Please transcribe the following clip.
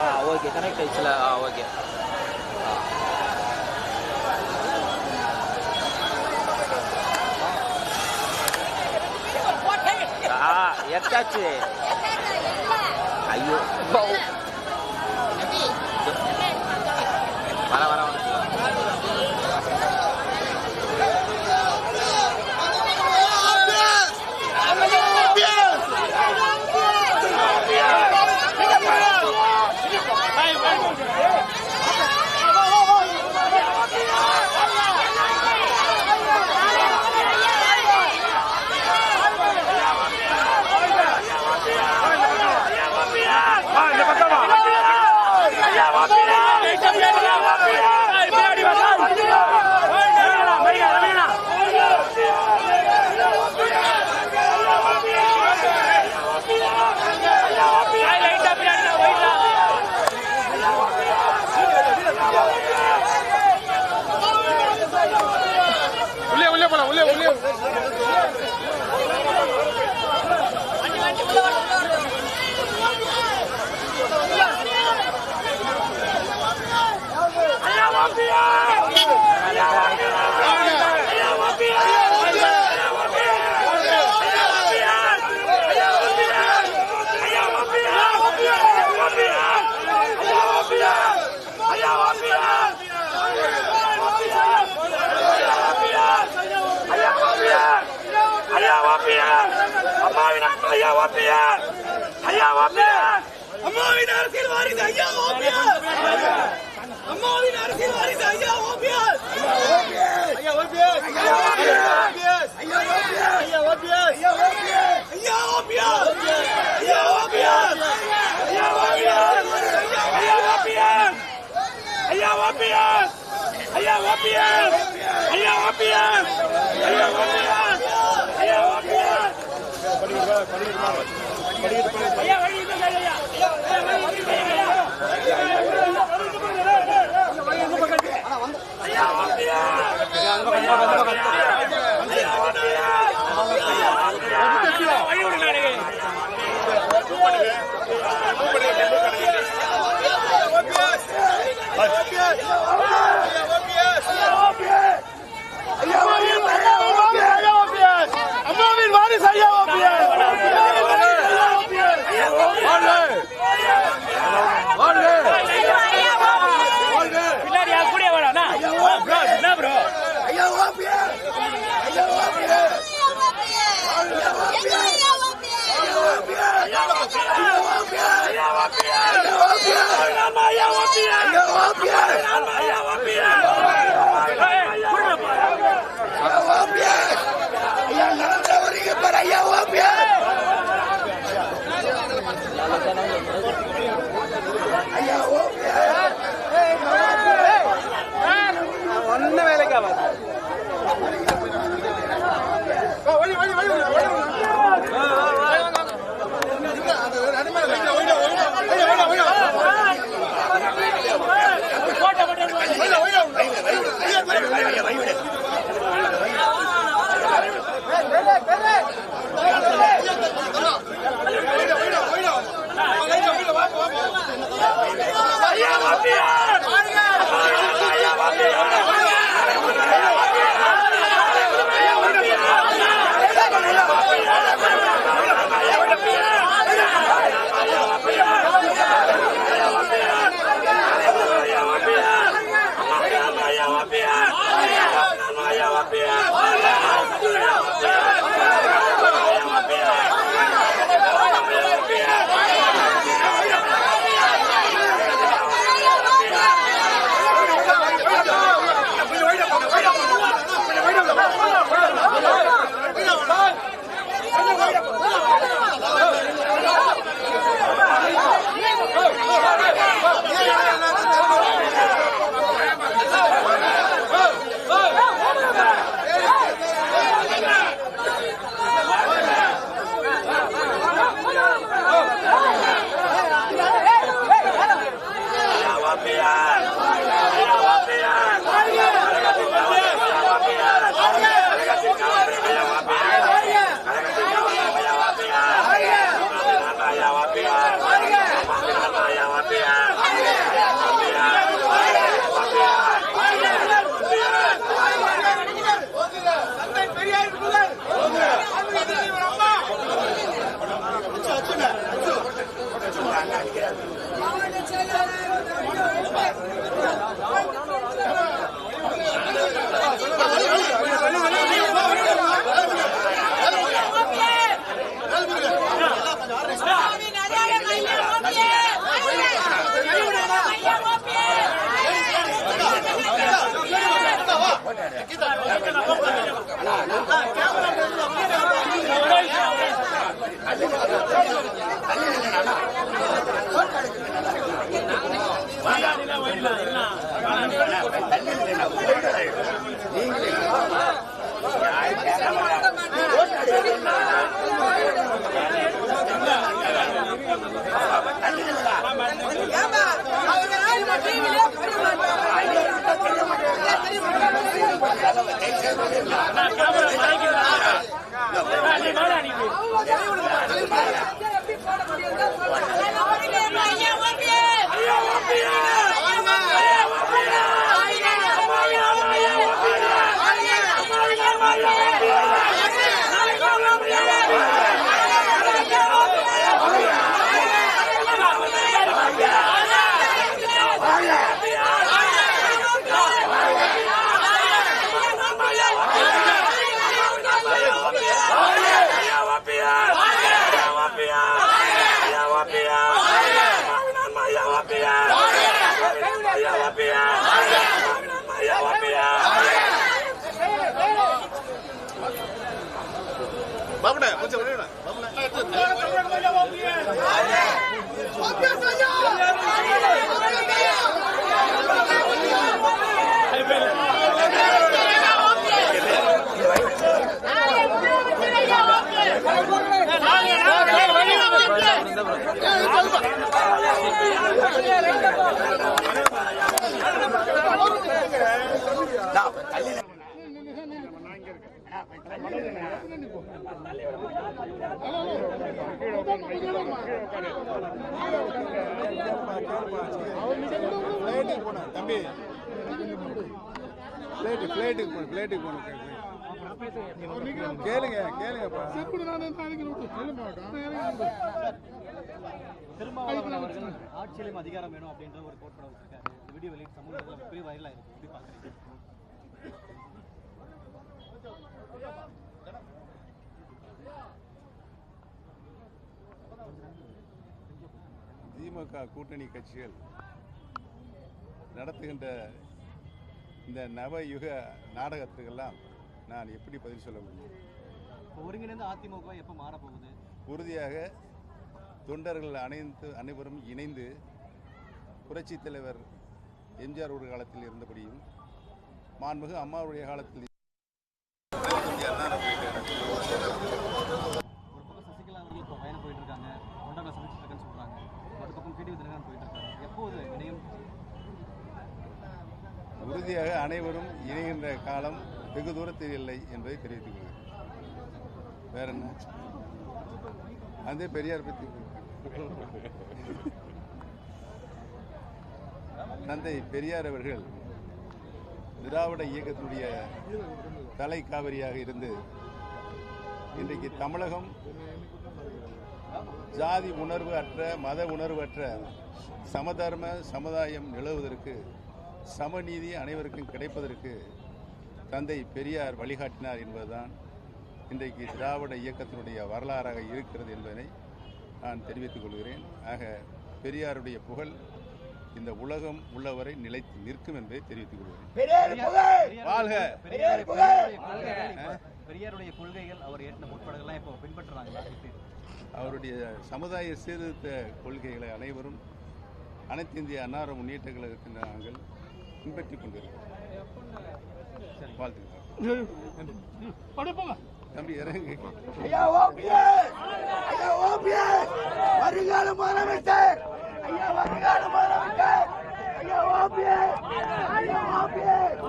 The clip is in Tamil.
ஆ ஓகே. கனெக்ட் ஆயிடுச்சுல? ஆ ஓகே. ஆ. எட்டாச்சு. ஐயோ. வர வர வர அம்மாவின் அரசியல் வாரிசு ஐயா ஓபிஎஸ் அம்மாவின் அரசியல் வாரிசு ஐயா ஓபிஎஸ் ஐயா ஓபிஎஸ் ஐயா ஓபிஎஸ் ஐயா ஓபிஎஸ் ஐயா ஓபிஎஸ் ஐயா ஓபிஎஸ் ஐயா ஓபிஎஸ் ஐயா ஓபிஎஸ் ஐயா ஓபிஎஸ் ஐயா ஓபிஎஸ் ஐயா ஓபிஎஸ் ஐயா ஓபிஎஸ் ஐயா ஓபிஎஸ் ஐயா ஓபிஎஸ் பண்ணுங்க 妈要！我毙要！我毙！妈！我毙了！பிளேட்டுக்கு போனேன் தம்பி பிளேட்டு பிளேட்டுக்கு போன பிளேட்டுக்கு போன கேளுங்க கேளுங்கப்பா திருமாவளவன் அவர்கள் ஆட்சியிலும் அதிகாரம் வேணும் அப்படின்ற ஒரு கோட்பாடு வச்சிருக்காரு இந்த வீடியோ வெளியிட்டு சமூக பெரிய வைரலா இருக்கு எப்படி பாக்குறீங்க திமுக கூட்டணி கட்சிகள் நடத்துகின்ற இந்த நவயுக நாடகத்துக்கெல்லாம் நான் எப்படி பதில் சொல்ல முடியும்? ஒருங்கிணைந்த அதிமுக எப்போ மாற போகுது உறுதியாக தொண்டர்கள் அனைத்து அனைவரும் இணைந்து புரட்சித் தலைவர் எம்ஜிஆர் ஒரு காலத்தில் இருந்தபடியும் மாண்புமிகு அம்மாவுடைய காலத்தில் இறுதியாக அனைவரும் இணைகின்ற காலம் வெகு தூரத்தில் இல்லை என்பதை தெரிவித்துக் கொள்கிறேன். வேற என்ன? அதே பெரியார் பற்றி தந்தை பெரியார் அவர்கள் திராவிட இயக்கத்துடைய தலை காவிரியாக இருந்து இன்றைக்கு தமிழகம் ஜாதி உணர்வு அற்ற மத உணர்வு அற்ற சமதர்ம சமுதாயம் நிலவுவதற்கு சமநீதி அனைவருக்கும் கிடைப்பதற்கு தந்தை பெரியார் வழிகாட்டினார் என்பதுதான் இன்றைக்கு திராவிட இயக்கத்தினுடைய வரலாறாக இருக்கிறது என்பதை நான் தெரிவித்துக் கொள்கிறேன். ஆக பெரியாருடைய புகழ் இந்த உலகம் உள்ளவரை நிலைத்து நிற்கும் என்பதை தெரிவித்துக் கொள்கிறேன். வாழ்க! பெரியாருடைய கொள்கைகள் பெரியாருடைய கொள்கைகள் அவர் ஏற்றின முற்படங்கள்லாம் இப்போ பின்பற்றுறாங்களா? அவருடைய சமுதாய சீர்திருத்த கொள்கைகளை அனைவரும் அனைத்து இந்திய அன்னார முன்னேற்ற கழகத்தின் நாங்கள் பின்பற்றிக் கொண்டிருக்கிறோம் வாழ்த்துக்கள் தம்பி இறங்கு வருங்கால முதலமைச்சர் ஐயா வருங்கால முதலமைச்சர் ஐயா ஓபிஎஸ் ஐயா ஓபிஎஸ்